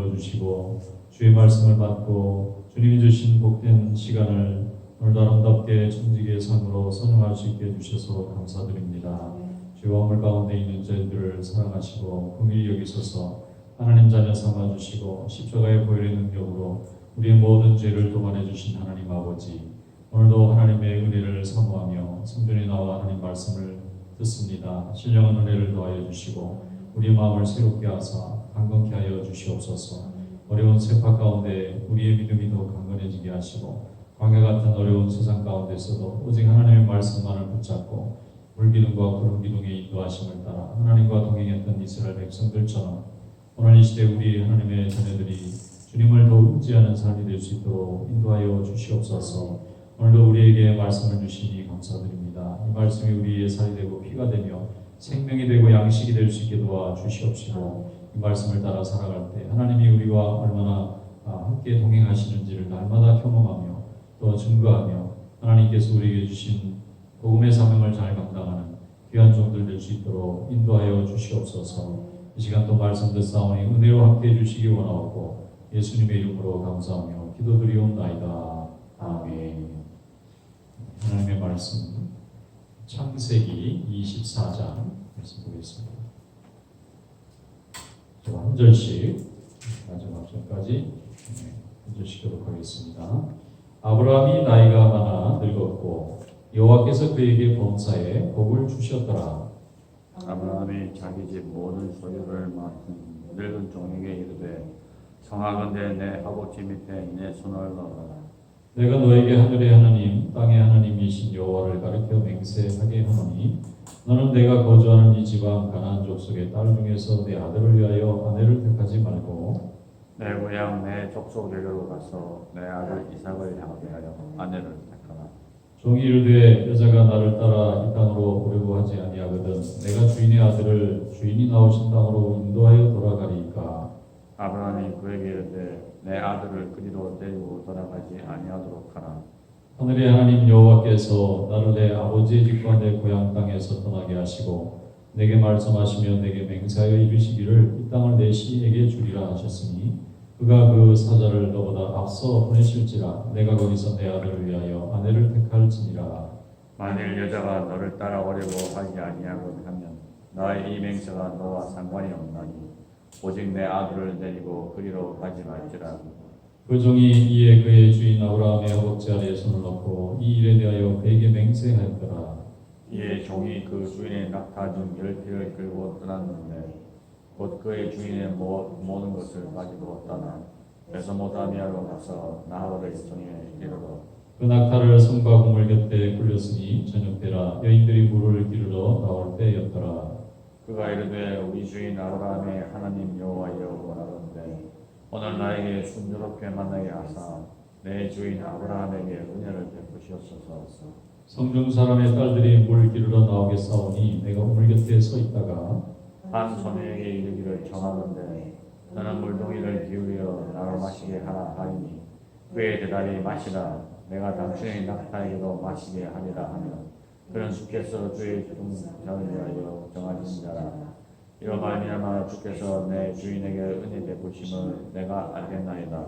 불러주시고 주의 말씀을 받고 주님이 주신 복된 시간을 오늘도 아름답게 청지기의 삶으로 선용할 수 있게 해주셔서 감사드립니다. 죄와 물 가운데 있는 저희들을 사랑하시고 긍휼히 여기소서 하나님 자녀 삼아 주시고 십자가의 보혈의 능력으로 우리의 모든 죄를 도만해 주신 하나님 아버지 오늘도 하나님의 은혜를 사모하며 성전에 나와 하나님 말씀을 듣습니다. 신령한 은혜를 더하여 주시고 우리의 마음을 새롭게 하사 강건케 하여 주시옵소서. 어려운 세파 가운데 우리의 믿음이 더 강건해지게 하시고 광야 같은 어려운 세상 가운데서도 오직 하나님의 말씀만을 붙잡고 물기둥과 구름 기둥의 인도하심을 따라 하나님과 동행했던 이스라엘 백성들처럼 오늘 이 시대 우리 하나님의 자녀들이 주님을 더 의지하는 삶이 될 수 있도록 인도하여 주시옵소서. 오늘도 우리에게 말씀을 주시니 감사드립니다. 이 말씀이 우리의 살이 되고 피가 되며 생명이 되고 양식이 될 수 있게 도와 주시옵시고 이 말씀을 따라 살아갈 때 하나님이 우리와 얼마나 아, 함께 동행하시는지를 날마다 경험하며 또 증거하며 하나님께서 우리에게 주신 복음의 사명을 잘 감당하는 귀한 종들 될 수 있도록 인도하여 주시옵소서. 이 시간 또 말씀 듣사오니 은혜로 함께 해주시기 원하옵고 예수님의 이름으로 감사하며 기도드리옵나이다. 아멘. 하나님의 말씀 창세기 24장 말씀 보겠습니다. 저한 절씩 마지막 절까지 네, 한 절씩 도록 하겠습니다. 아브라함이 나이가 많아 늙었고 여호와께서 그에게 범사에 복을 주셨더라. 아브라함이 자기 집 모든 소유를 맡은 늙은 종에게 이르되 청하건대 내 아버지 밑에 내 손을 넣어라 내가 너에게 하늘의 하나님, 땅의 하나님이신 여호와를 가르쳐 맹세하게 하노니 너는 내가 거주하는 이 지방 가나안 족속의 딸 중에서 내 아들을 위하여 아내를 택하지 말고 내 고향 내 족속에게로 가서 내 아들 이삭을 향하게 하여 아내를 택하라. 종이 이르되 여자가 나를 따라 이 땅으로 오려고 하지 아니하거든 내가 주인의 아들을 주인이 나오신 땅으로 인도하여 돌아가리이까 아브라함이 그에게 이르되 내 아들을 그리로 데리고 돌아가지 아니하도록 하라. 하늘의 하나님 여호와께서 나를 내 아버지의 집과 내 고향 땅에서 떠나게 하시고 내게 말씀하시며 내게 맹세하여 이르시기를 이 땅을 내 시에게 주리라 하셨으니 그가 그 사자를 너보다 앞서 보내실지라 내가 거기서 내 아들을 위하여 아내를 택할지니라. 만일 여자가 너를 따라오려고 하지 아니하거든 하면 나의 이 맹세가 너와 상관이 없나니 오직 내 아들을 데리고 그리로 가지 말지라. 그 종이 이에 그의 주인 아브라함의 허벅지 아래에 손을 넣고 이 일에 대하여 그에게 맹세하였더라. 이에 종이 그 주인의 낙타 중 열피를 끌고 떠났는데 곧 그의 주인의 모, 모든 것을 가지고 떠나. 메소모다미아로 가서 나홀의 성에 이르러 그 낙타를 성과 국물 곁에 굴렸으니 저녁 때라 여인들이 물을 기르러 나올 때였더라 그가 이르되 우리 주인 아브라함의 하나님 여호와여 원하건대 오늘 나에게 순조롭게 만나게 하사 내 주인 아브라함에게 은혜를 베푸시옵소서. 성중 사람의 딸들이 물 기르러 나오겠사오니 내가 우물 곁에 서 있다가 한 소녀에게 이르기를 청하건대 너는 물동이를 기울여 나로 마시게 하라 하리니 그의 대답이 마시라. 내가 당신의 낙타에게도 마시게 하리라 하면 그는 주께서 주의 중장을 위하여 정하신 자라. 이로 말미암아 주께서 내 주인에게 은혜 베푸심을 내가 알겠나이다.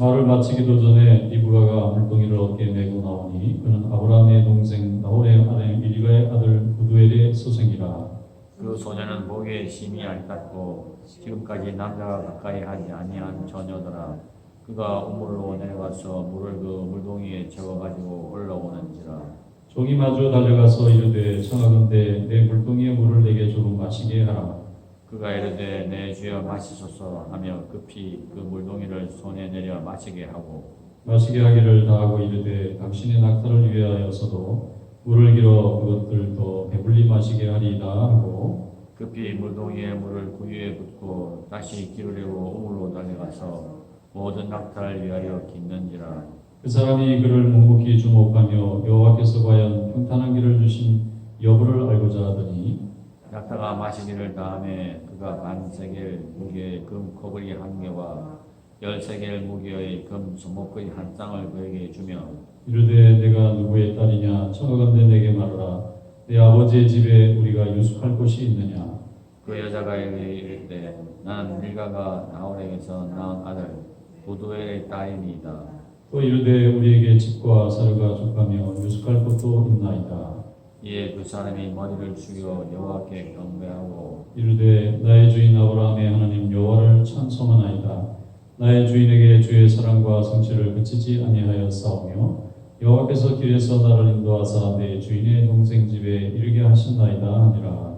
말을 마치기도 전에 리브가가 물동이를 어깨에 메고 나오니 그는 아브라함의 동생 나홀의 아내 밀가의 아들 구두엘의 소생이라. 그 소녀는 보기에 심히 얇았고 지금까지 남자가 가까이 하지 아니한 처녀더라. 그가 우물로 내려가서 물을 그 물동이에 채워가지고 올라오는지라 종이 마주 달려가서 이르되 청하건대 내 물동이의 물을 내게 조금 마시게 하라. 그가 이르되 내 주여 마시소서 하며 급히 그 물동이를 손에 내려 마시게 하고 마시게 하기를 다하고 이르되 당신의 낙타를 위하여서도 물을 길어 그것들도 배불리 마시게 하리이다 하고 급히 물동이에 물을 구유에 붓고 다시 기르려고 우물로 달려가서 모든 낙타를 위하여 깃는지라 그 사람이 그를 묵묵히 주목하며 여호와께서 과연 평탄한 길을 주신 여부를 알고자 하더니 낙타가 마시기를 다음에 그가 반 세겔 무게의 금 코그리 한 개와 열 세겔 무게의 금 수목의 한 쌍을 그에게 주며 이르되 내가 누구의 딸이냐? 청하건대 내게 말하라. 내 아버지의 집에 우리가 유숙할 곳이 있느냐? 그 여자가 이르되 나는 밀가가 나홀에게서 낳은 아들 부두엘의 딸이니이다. 또 이르되 우리에게 집과 사료가 족하며 유숙할 것도 있나이다. 이에 그 사람이 머리를 숙여 여호와께 경배하고 이르되 나의 주인 아브라함의 하나님 여호와를 찬송하나이다. 나의 주인에게 주의 사랑과 성실을 그치지 아니하였사오며 여호와께서 길에서 나를 인도하사 내 주인의 동생 집에 이르게 하셨나이다 하니라.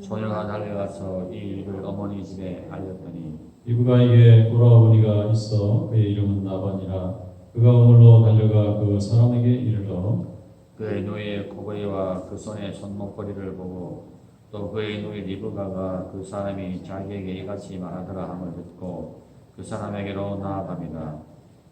소녀가 달려가서 이 일을 어머니 집에 알렸더니 이브가에게 오라버니가 있어 그의 이름은 나반이라. 그가 우물로 달려가 그 사람에게 이르러 그의 누이의 코골이와 그 손의 손목걸이를 보고 또 그의 누이 리브가가 그 사람이 자기에게 이같이 말하더라 함을 듣고 그 사람에게로 나아갑니다.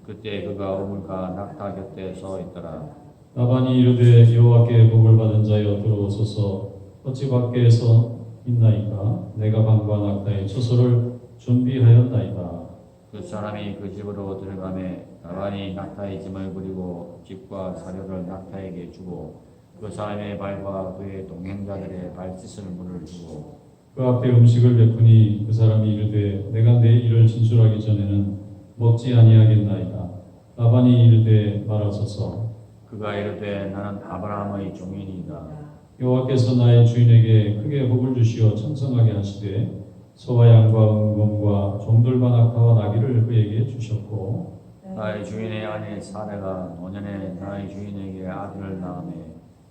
그때 그가 우물가 낙타 곁에 서 있더라. 나반이 이르되 여호와께 복을 받은 자여 들어오소서 어찌 밖에서 있나이까 내가 방과 낙타의 처소를 준비하였나이다 그 사람이 그 집으로 들어가매 나반이 낙타의 짐을 부리고 집과 사료를 낙타에게 주고 그 사람의 발과 그의 동행자들의 발 씻을 물을 주고 그 앞에 음식을 베푸니 그 사람이 이르되 내가 내 일을 진술하기 전에는 먹지 아니하겠나이다 나반이 이르되 말하소서 그가 이르되 나는 아브라함의 종인이다. 여호와께서 나의 주인에게 크게 복을 주시어 청성하게 하시되 소와 양과 은검과 종들과 낙타와 나귀를 그에게 주셨고 나의 주인의 아내 사례가 노년에 나의 주인에게 아들을 낳음에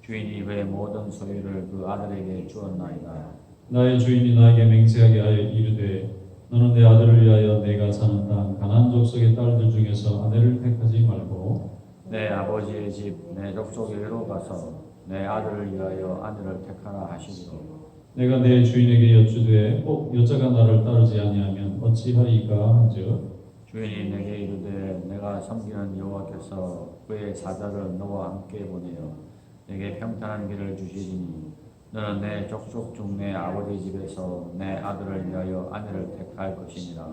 주인이 그의 모든 소유를 그 아들에게 주었나이다. 나의 주인이 나에게 맹세하게 하여 이르되 너는 내 아들을 위하여 내가 사는 땅 가나안 족속의 딸들 중에서 아내를 택하지 말고 내 아버지의 집 내 족속에로 가서 내 아들을 위하여 아내를 택하라 하시리로 내가 내 주인에게 여쭈되 꼭 여자가 나를 따르지 아니하면 어찌하리까 한즉 주인이 내게 이르되 내가 섬기는 여호와께서 그의 사자를 너와 함께 보내어 내게 평탄한 길을 주시리니 너는 내 족속 중내 아버지 집에서 내 아들을 위하여 아내를 택할 것이니라.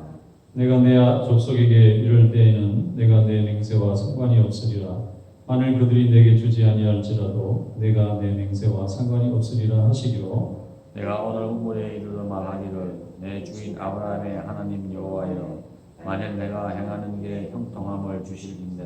내가 내 아- 족속에게 이를 때에는 내가 내 맹세와 상관이 없으리라. 만일 그들이 내게 주지 아니할지라도 내가 내 맹세와 상관이 없으리라 하시기로 내가 오늘 우물에 이르러 말하기를 내 주인 아브라함의 하나님 여호와여 만일 내가 행하는 게 형통함을 주실긴데.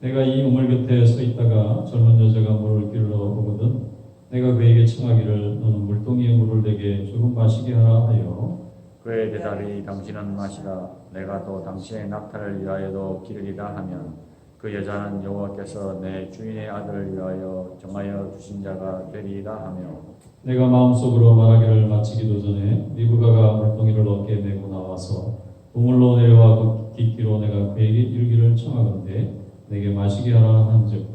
내가 이 우물 곁에 서 있다가 젊은 여자가 물을 기르러 오거든 내가 그에게 청하기를 너는 물동이에 물을 내게 조금 마시게 하라 하여. 그의 대답이 당신은 마시라. 내가 또 당신의 낙타를 위하여도 기르리라 하면 그 여자는 여호와께서 내 주인의 아들을 위하여 정하여 주신 자가 되리이다 하며. 내가 마음속으로 말하기를 마치기도 전에 리브가가 물동이를 어깨에 메고 나와서 우물로 내려와 그 깃기로 내가 그에게 이르기를 청하건대 내게 마시게 하라 한즉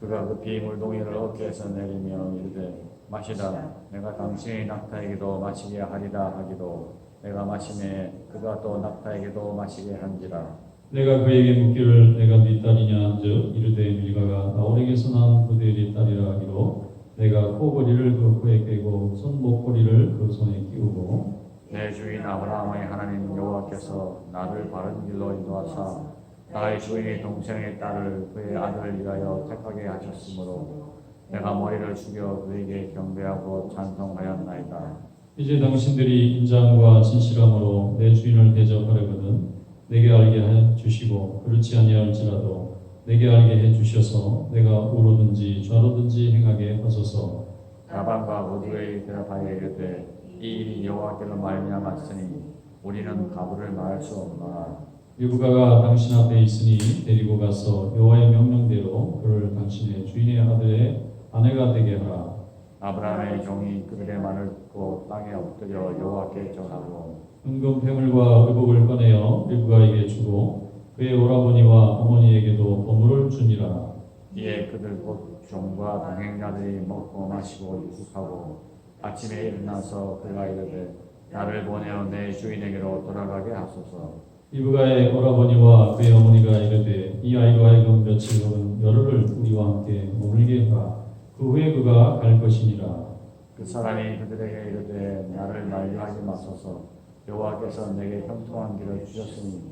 그가 급히 물동이를 어깨에서 내리며 이르되 마시라 내가 당신의 낙타에게도 마시게 하리라 하기도 내가 마시매 그가 또 낙타에게도 마시게 한지라. 내가 그에게 묻기를 내가 네 딸이냐 한즉 이르되 밀가가 나홀에게서 난 부델의 딸이라 하기로 내가 코걸이를 그 코에 꿰고 손목걸이를 그 손에 끼우고 내 주인 아브라함의 하나님 여호와께서 나를 바른 길로 인도하사 나의 주인의 동생의 딸을 그의 아들을 위하여 택하게 하셨으므로 내가 머리를 숙여 그에게 경배하고 찬송하였나이다. 이제 당신들이 인자함과 진실함으로 내 주인을 대접하려거든 내게 알게 해 주시고 그렇지 아니할지라도 내게 알게 해 주셔서 내가 우로든지 좌로든지 행하게 하소서 라반과 모두의 대답하여 이르되 이 일이 여호와께로 말미암았으니 우리는 가부를 말할 수 없노라. 리브가가 당신 앞에 있으니 데리고 가서 여호와의 명령대로 그를 당신의 주인의 아들의 아내가 되게 하라 아브라함의 종이 그들의 말을 듣고 땅에 엎드려 여호와께 전하고 은금 패물과 의복을 꺼내어 리브가에게 주고 그의 오라버니와 어머니에게도 보물을 주니라 이에 그들 곧 종과 동행자들이 먹고 마시고 유숙하고 아침에 일어나서 그가 이르되 나를 보내어 내 주인에게로 돌아가게 하소서. 이브가의 오라버니와 그의 어머니가 이르되 이 아이로 하여금 며칠 혹은 열흘을 우리와 함께 머물게 하라. 그 후에 그가 갈 것이니라. 그 사람이 그들에게 이르되 나를 만류하지 마소서. 여호와께서 내게 형통한 길을 주셨으니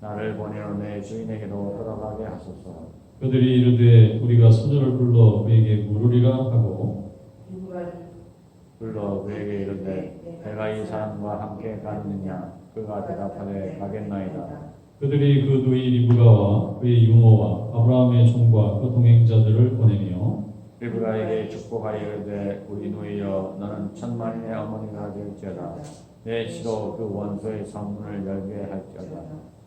나를 보내어 내 주인에게로 돌아가게 하소서. 그들이 이르되 우리가 소녀를 불러 그에게 물으리라 하고 불러 그에게 이르되 내가 이 사람과 함께 가느냐? 그가 대답하되 가겠나이다. 그들이 그 누이 리브가와 그의 유모와 아브라함의 종과 그 동행자들을 보내며 리브가에게 축복하여 이르되 우리 누이여 너는 천만인의 어머니가 될지어다. 내 시로 그 원소의 성문을 열게 할지어다.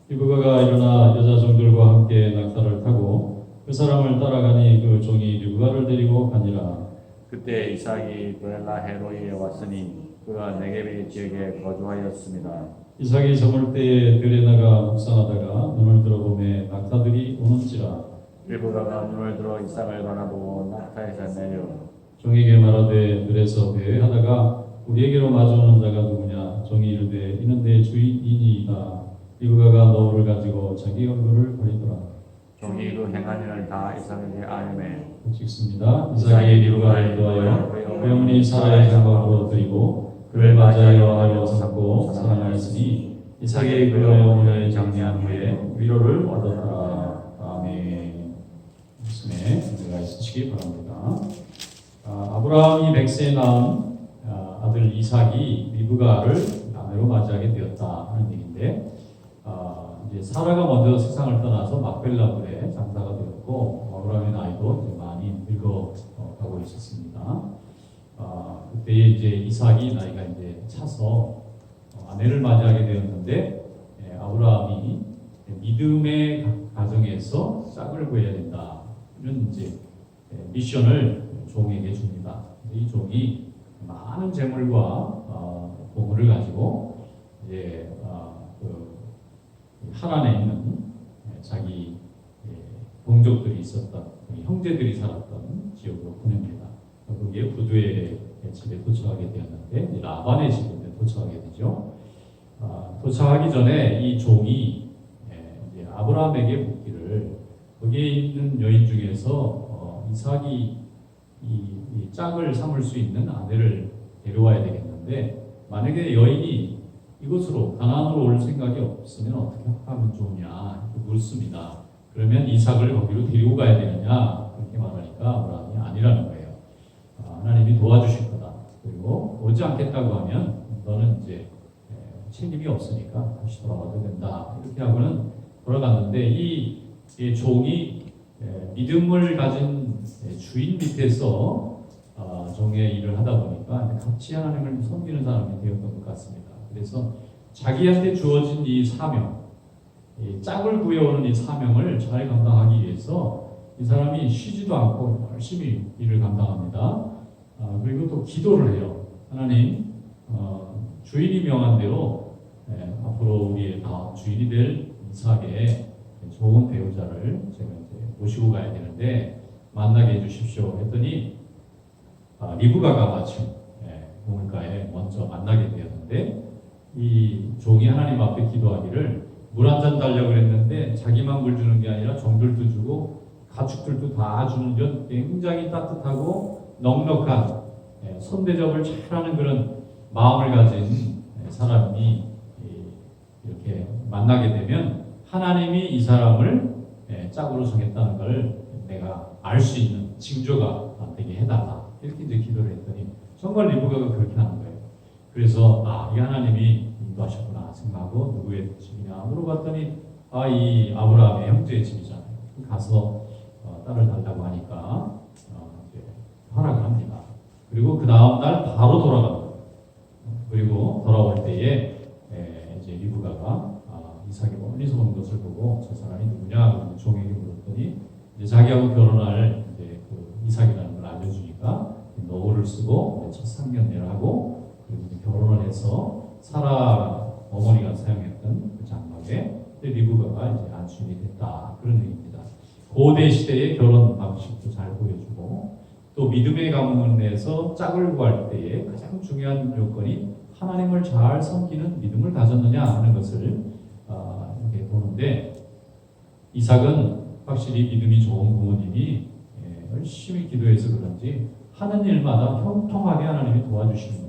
리브가가 일어나 여자 종들과 함께 낙타를 타고 그 사람을 따라가니 그 종이 리브가를 데리고 가니라 그때 이삭이 베엘라 헤로이에 왔으니 그가 네게베 지역에 거주하였습니다. 이삭이 저물 때에 들에 나가 묵상하다가 눈을 들어보매 낙타들이 오는지라 리브가가 눈을 들어 이삭을 바라보고 낙타에서 내려 종에게 말하되 들에서 배회하다가 우리에게로 마주오는 자가 누구냐? 종이 이르되 이는 내 주인이니이다. 리브가가 너울을 가지고 자기 얼굴을 버리더라 종이 그 일을 다 이삭에게 아뢰매 찍습니다. 이삭이 리브가를 도하여 그 어머니 사라의 장막으로 드리고 그를 맞이하여 하려 삼고 사랑하였으니 이삭이 그 어머니를 장례한 후에 위로를 얻었더라. 아멘. 말씀에 은혜가 있으시기 바랍니다. 아, 아브라함이 백세에 낳은 아, 아들 이삭이 리브가를 아내로 맞이하게 되었다 하는 얘기인데 아, 이제 사라가 먼저 세상을 떠나서 막벨라굴에 장사가 되었고 아브라함의 나이도 많이 늙어 어, 가고 있었습니다. 아, 그때 이제 이삭이 나이가 이제 차서 어, 아내를 맞이하게 되었는데 예, 아브라함이 믿음의 가- 가정에서 짝을 구해야 된다 이런 이제 예, 미션을 종에게 줍니다. 이 종이 많은 재물과 어, 보물을 가지고 이제 어, 그 하란에 있는 예, 자기 예, 동족들이 있었던 그 형제들이 살았던 지역으로 보냅니다. 거기에 부두의 집에 도착하게 되었는데 라반의 집에 도착하게 되죠. 아, 도착하기 전에 이 종이 예, 아브라함에게 묻기를 거기에 있는 여인 중에서 어, 이삭이 이, 이 짝을 삼을 수 있는 아내를 데려와야 되겠는데 만약에 여인이 이곳으로 가나안으로 올 생각이 없으면 어떻게 하면 좋으냐 이렇게 묻습니다. 그러면 이삭을 거기로 데리고 가야 되느냐 그렇게 말하니까 아브라함이 아니라는 거예요. 아, 하나님이 도와주실 거다. 그리고 오지 않겠다고 하면 너는 이제 에, 책임이 없으니까 다시 돌아와도 된다. 이렇게 하고는 돌아갔는데 이, 이 종이 에, 믿음을 가진 에, 주인 밑에서 아, 종의 일을 하다 보니까 같이 하나님을 섬기는 사람이 되었던 것 같습니다. 그래서 자기한테 주어진 이 사명, 이 짝을 구해오는 이 사명을 잘 감당하기 위해서 이 사람이 쉬지도 않고 열심히 일을 감당합니다. 아, 그리고 또 기도를 해요. 하나님, 어, 주인이 명한 대로 예, 앞으로 우리의 다음 주인이 될 이삭의 좋은 배우자를 제가 이제 모시고 가야 되는데 만나게 해주십시오. 했더니 아, 리브가가 마침 예, 우물가에 먼저 만나게 되었는데 이 종이 하나님 앞에 기도하기를 물 한 잔 달라고 그랬는데 자기만 물 주는 게 아니라 종들도 주고 가축들도 다 주는 전 굉장히 따뜻하고 넉넉한 예, 손대접을 잘하는 그런 마음을 가진 예, 사람이 이- 이렇게 만나게 되면 하나님이 이 사람을 예, 짝으로 정했다는 걸 내가 알 수 있는 징조가 되게 해달라 이렇게 이제 기도를 했더니 정말 리브가가 그렇게 하는 거예요. 그래서 아, 이 하나님이 인도하셨구나 생각하고 누구의 집이냐 물어봤더니 아, 이 아브라함의 형제의 집이잖아요. 가서 어, 딸을 달라고 하니까 어, 허락을 합니다. 그리고 그 다음 날 바로 돌아갑니다. 그리고 돌아올 때에 에, 이제 리브가가 아, 이삭이 멀리서 온 것을 보고 저 사람이 누구냐 종에게 물었더니 이제 자기하고 결혼할 이제 그 이삭이라는 걸 알려주니까 노를 쓰고 첫 상견례를 하고 그리고 결혼을 해서 사라 어머니가 사용했던 그 장막에 리브가가 이제 안순이 됐다 그런 의미입니다. 고대 시대의 결혼 방식도 잘 보여주고 또 믿음의 가문에서 짝을 구할 때에 가장 중요한 요건이 하나님을 잘 섬기는 믿음을 가졌느냐 하는 것을 아, 이렇게 보는데 이삭은 확실히 믿음이 좋은 부모님이 예, 열심히 기도해서 그런지 하는 일마다 형통하게 하나님이 도와주시는.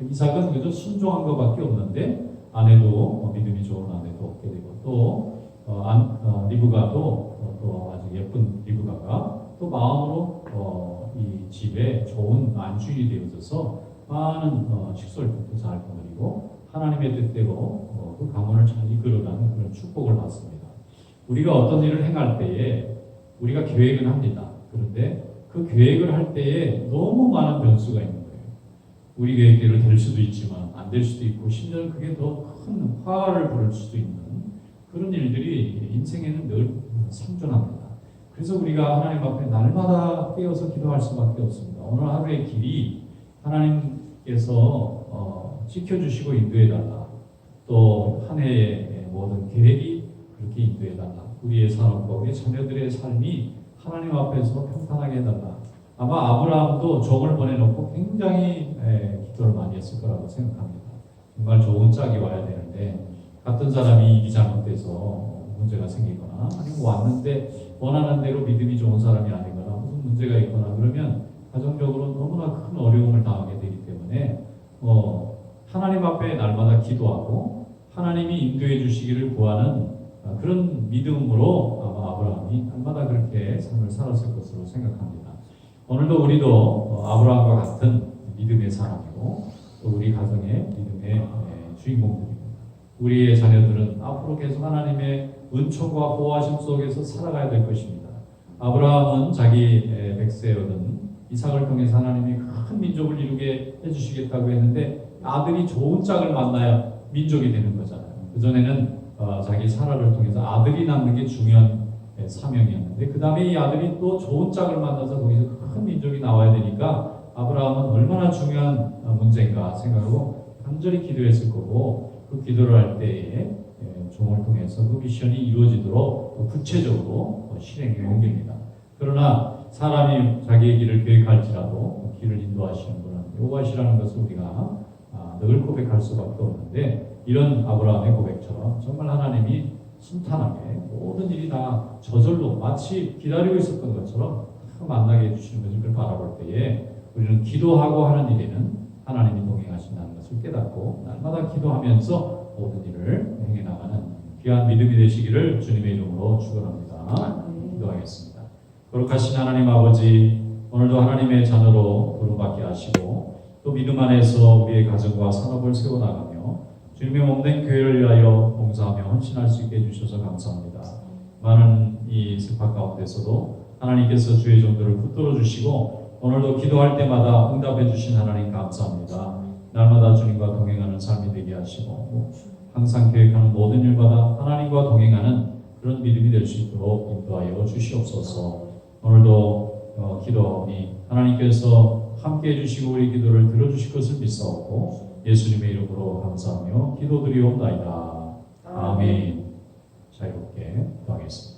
이삭은 그저 순종한 것밖에 없는데 아내도 어, 믿음이 좋은 아내도 얻게 되고 또 어, 안, 어, 리브가도 어, 또 아주 예쁜 리브가가 또 마음으로 어, 이 집에 좋은 안주인이 되어져서 많은 어, 식솔들도 잘 거느리고 하나님의 뜻대로 어, 그 가문을 잘 이끌어가는 그런 축복을 받습니다. 우리가 어떤 일을 행할 때에 우리가 계획은 합니다. 그런데 그 계획을 할 때에 너무 많은 변수가 있는. 우리 계획대로 될 수도 있지만 안 될 수도 있고 심지어는 그게 더 큰 화를 부를 수도 있는 그런 일들이 인생에는 늘 상존합니다. 그래서 우리가 하나님 앞에 날마다 깨어서 기도할 수밖에 없습니다. 오늘 하루의 길이 하나님께서 어, 지켜주시고 인도해달라. 또 한 해의 모든 계획이 그렇게 인도해달라. 우리의 산업과 우리 자녀들의 삶이 하나님 앞에서 평탄하게 해달라. 아마 아브라함도 종을 보내놓고 굉장히 에, 기도를 많이 했을 거라고 생각합니다. 정말 좋은 짝이 와야 되는데 같은 사람이 일이 잘못돼서 문제가 생기거나 아니면 왔는데 원하는 대로 믿음이 좋은 사람이 아니거나 무슨 문제가 있거나 그러면 가정적으로 너무나 큰 어려움을 당하게 되기 때문에 어, 하나님 앞에 날마다 기도하고 하나님이 인도해 주시기를 구하는 어, 그런 믿음으로 아마 아브라함이 날마다 그렇게 삶을 살았을 것으로 생각합니다. 오늘도 우리도 어, 아브라함과 같은 믿음의 사람이고 또 우리 가정의 믿음의 에, 주인공들입니다. 우리의 자녀들은 앞으로 계속 하나님의 은총과 보호하심 속에서 살아가야 될 것입니다. 아브라함은 자기 에, 백세 얻은 이삭을 통해서 하나님이 큰 민족을 이루게 해주시겠다고 했는데 아들이 좋은 짝을 만나야 민족이 되는 거잖아요. 그 전에는 어, 자기 사라를 통해서 아들이 낳는 게 중요한 에, 사명이었는데 그 다음에 이 아들이 또 좋은 짝을 만나서 거기서 큰 민족이 나와야 되니까 아브라함은 얼마나 중요한 어, 문제인가 생각하고 간절히 기도했을 거고 그 기도를 할 때에 에, 종을 통해서 그 미션이 이루어지도록 또 구체적으로 어, 실행에 옮깁니다. 그러나 사람이 자기의 길을 계획할지라도 길을 인도하시는 분은 여호와시라는 것을 우리가 아, 늘 고백할 수밖에 없는데 이런 아브라함의 고백처럼 정말 하나님이 순탄하게 모든 일이 다 저절로 마치 기다리고 있었던 것처럼 다 만나게 해주시는 것을 바라볼 때에 우리는 기도하고 하는 일에는 하나님이 동행하신다는 것을 깨닫고 날마다 기도하면서 모든 일을 행해 나가는 귀한 믿음이 되시기를 주님의 이름으로 축원합니다. 기도하겠습니다. 거룩하신 하나님 아버지 오늘도 하나님의 자녀로 부름받게 하시고 또 믿음 안에서 우리의 가정과 산업을 세워나가며 몸된 교회를 위하여 봉사하며 헌신할 수 있게 해주셔서 감사합니다. 많은 이 세파 가운데서도 하나님께서 주의 종들을 붙들어 주시고 오늘도 기도할 때마다 응답해 주신 하나님 감사합니다. 날마다 주님과 동행하는 삶이 되게 하시고 항상 계획하는 모든 일마다 하나님과 동행하는 그런 믿음이 될 수 있도록 인도하여 주시옵소서. 오늘도 어, 기도하니 하나님께서 함께 해주시고 우리 기도를 들어주실 것을 믿사옵고 예수님의 이름으로 감사하며 기도드리옵나이다. 아멘. 자유롭게 기도하겠습니다.